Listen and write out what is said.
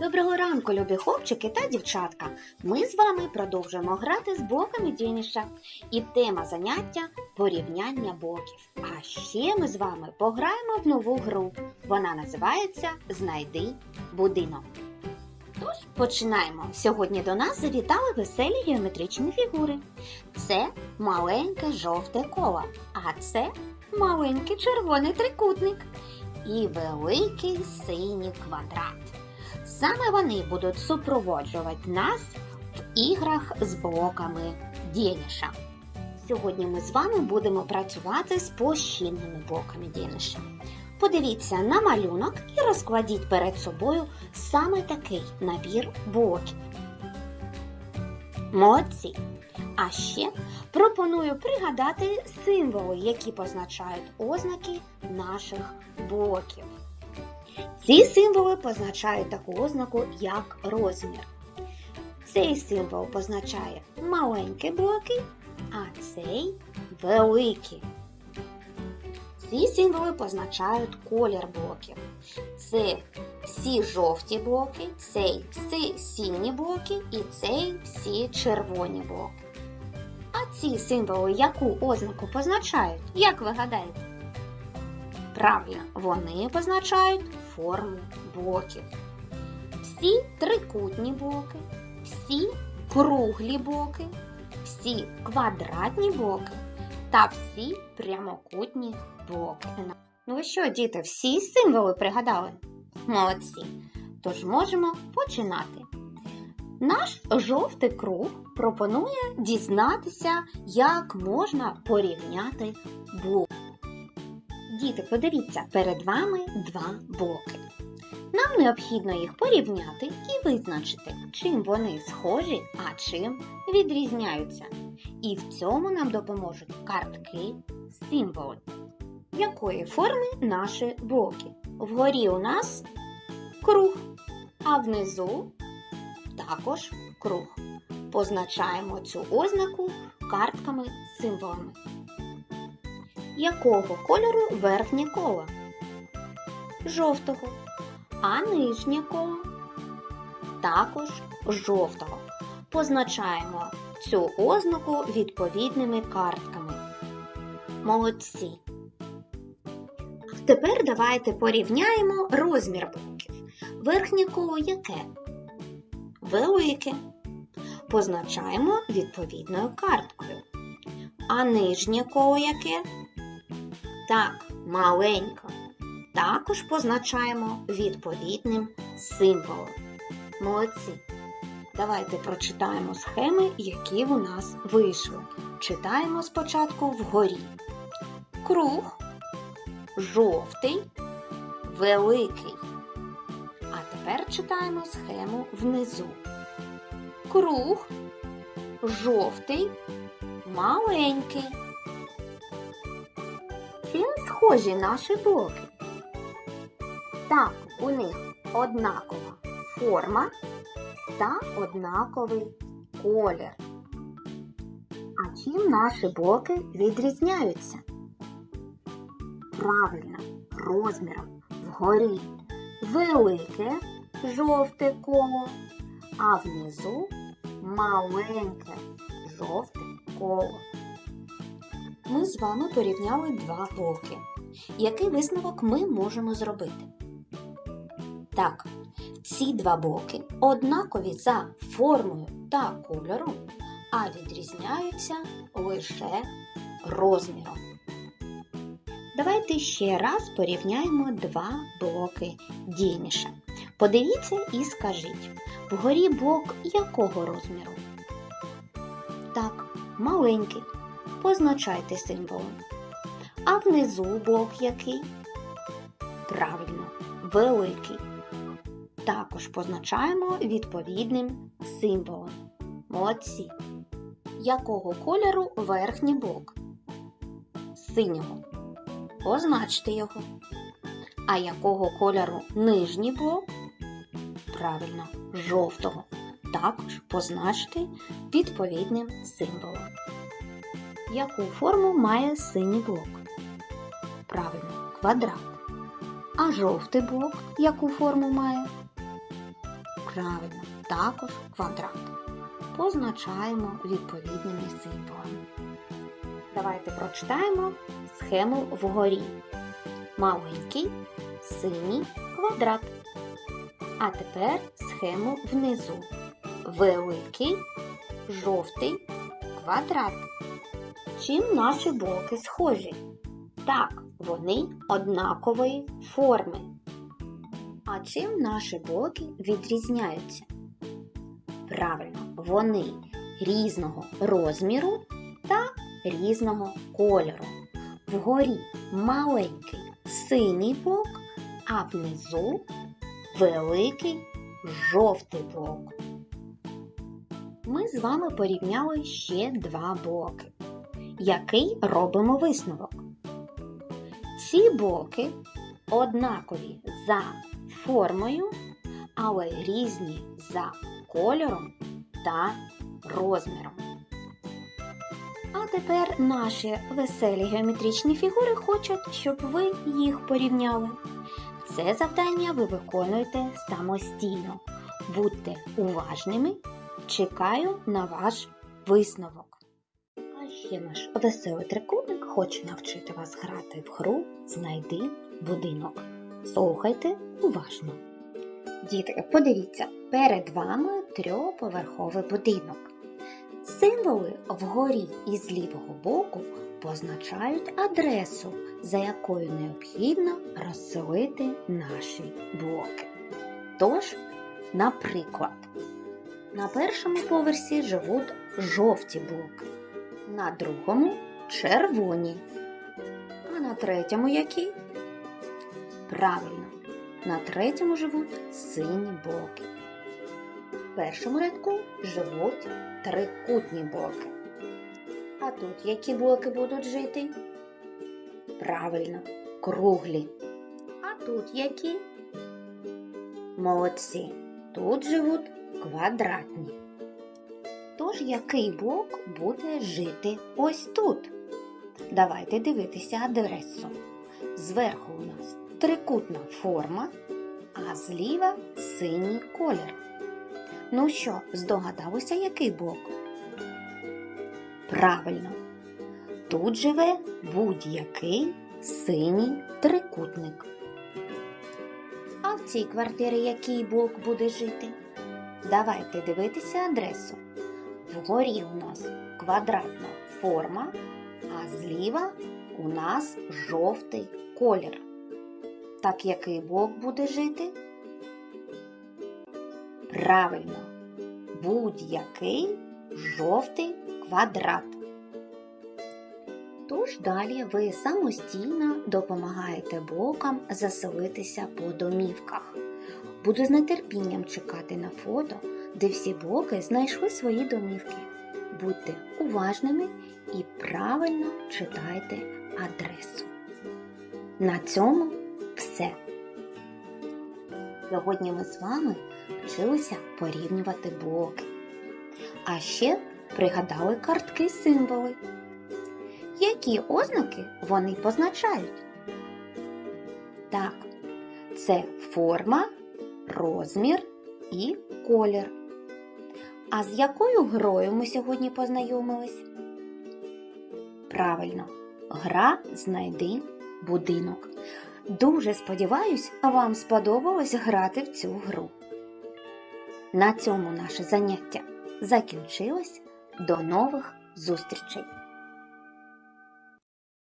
Доброго ранку, любі хлопчики та дівчатка. Ми з вами продовжуємо грати з блоками Дініша. І тема заняття порівняння блоків. А ще ми з вами пограємо в нову гру. Вона називається Знайди будинок. Тож починаємо. Сьогодні до нас завітали веселі геометричні фігури. Це маленьке жовте коло, а це маленький червоний трикутник і великий синій квадрат. Саме вони будуть супроводжувати нас в іграх з блоками Дєніша. Сьогодні ми з вами будемо працювати з площинними блоками Дєніша. Подивіться на малюнок і розкладіть перед собою саме такий набір блоків. Молодці! А ще пропоную пригадати символи, які позначають ознаки наших блоків. Ці символи позначають таку ознаку, як розмір. Цей символ позначає маленькі блоки, а цей великі. Ці символи позначають колір блоків. Це всі жовті блоки, цей всі сині блоки і цей всі червоні блоки. А ці символи яку ознаку позначають? Як ви гадаєте? Правильно, вони позначають форму блоків. Всі трикутні блоки, всі круглі блоки, всі квадратні блоки та всі прямокутні блоки. Ну ви що, діти, всі символи пригадали? Молодці. Тож можемо починати. Наш жовтий круг пропонує дізнатися, як можна порівняти блоки. Діти, подивіться, перед вами два блоки. Нам необхідно їх порівняти і визначити, чим вони схожі, а чим відрізняються. І в цьому нам допоможуть картки символи. Якої форми наші блоки? Вгорі у нас круг, а внизу також круг. Позначаємо цю ознаку картками символами якого кольору верхнє коло? Жовтого. А нижнє коло? Також жовтого. Позначаємо цю ознаку відповідними картками. Молодці. Тепер давайте порівняємо розмір блоків. Верхнє коло яке? Велике. Позначаємо відповідною карткою. А нижнє коло яке? Так, маленько. Також позначаємо відповідним символом. Молодці. Давайте прочитаємо схеми, які у нас вийшли. Читаємо спочатку вгорі. Круг, жовтий, великий. А тепер читаємо схему внизу. Круг, жовтий, маленький. Схожі наші блоки? Так, у них однакова форма та однаковий колір. А чим наші блоки відрізняються? Правильно, розміром вгорі велике жовте коло, а внизу маленьке жовте коло ми з вами порівняли два блоки. Який висновок ми можемо зробити? Так, ці два блоки однакові за формою та кольором, а відрізняються лише розміром. Давайте ще раз порівняємо два блоки дійніше. Подивіться і скажіть, вгорі блок якого розміру? Так, маленький позначайте символом. А внизу блок який? Правильно, великий. Також позначаємо відповідним символом. Молодці. Якого кольору верхній блок? Синього. Позначте його. А якого кольору нижній блок? Правильно, жовтого. Також позначте відповідним символом. Яку форму має синій блок? Правильно, квадрат. А жовтий блок яку форму має? Правильно, також квадрат. Позначаємо відповідними символами. Давайте прочитаємо схему вгорі. Маленький, синій квадрат. А тепер схему внизу. Великий, жовтий квадрат. Чим наші боки схожі? Так, вони однакової форми. А чим наші боки відрізняються? Правильно, вони різного розміру та різного кольору. Вгорі маленький синій бок, а внизу великий жовтий бок. Ми з вами порівняли ще два боки. Який робимо висновок? Ці боки однакові за формою, але різні за кольором та розміром. А тепер наші веселі геометричні фігури хочуть, щоб ви їх порівняли. Це завдання ви виконуєте самостійно. Будьте уважними, чекаю на ваш висновок. А ще наш веселий трикутник хоче навчити вас грати в гру Знайди будинок. Слухайте уважно. Діти, подивіться, перед вами трьохповерховий будинок. Символи вгорі і з лівого боку позначають адресу, за якою необхідно розселити наші блоки. Тож, наприклад, на першому поверсі живуть жовті блоки, на другому червоні, а на третьому які? Правильно, на третьому живуть сині блоки. В першому рядку живуть трикутні блоки. А тут які блоки будуть жити? Правильно, круглі. А тут які? Молодці. Тут живуть квадратні. Тож який блок буде жити ось тут? Давайте дивитися адресу. Зверху у нас трикутна форма, а зліва синій колір. Ну що, здогадалися, який блок? Правильно. Тут живе будь-який синій трикутник. А в цій квартирі який блок буде жити? Давайте дивитися адресу. Вгорі у нас квадратна форма, зліва у нас жовтий колір. Так який блок буде жити? Правильно, будь-який жовтий квадрат. Тож далі ви самостійно допомагаєте блокам заселитися по домівках. Буду з нетерпінням чекати на фото, де всі блоки знайшли свої домівки. Будьте уважними і правильно читайте адресу. На цьому все. Сьогодні ми з вами вчилися порівнювати блоки. А ще пригадали картки символи. Які ознаки вони позначають? Так, це форма, розмір і колір. А з якою грою ми сьогодні познайомились? Правильно, гра знайди будинок. Дуже сподіваюсь, вам сподобалось грати в цю гру. На цьому наше заняття закінчилось. До нових зустрічей!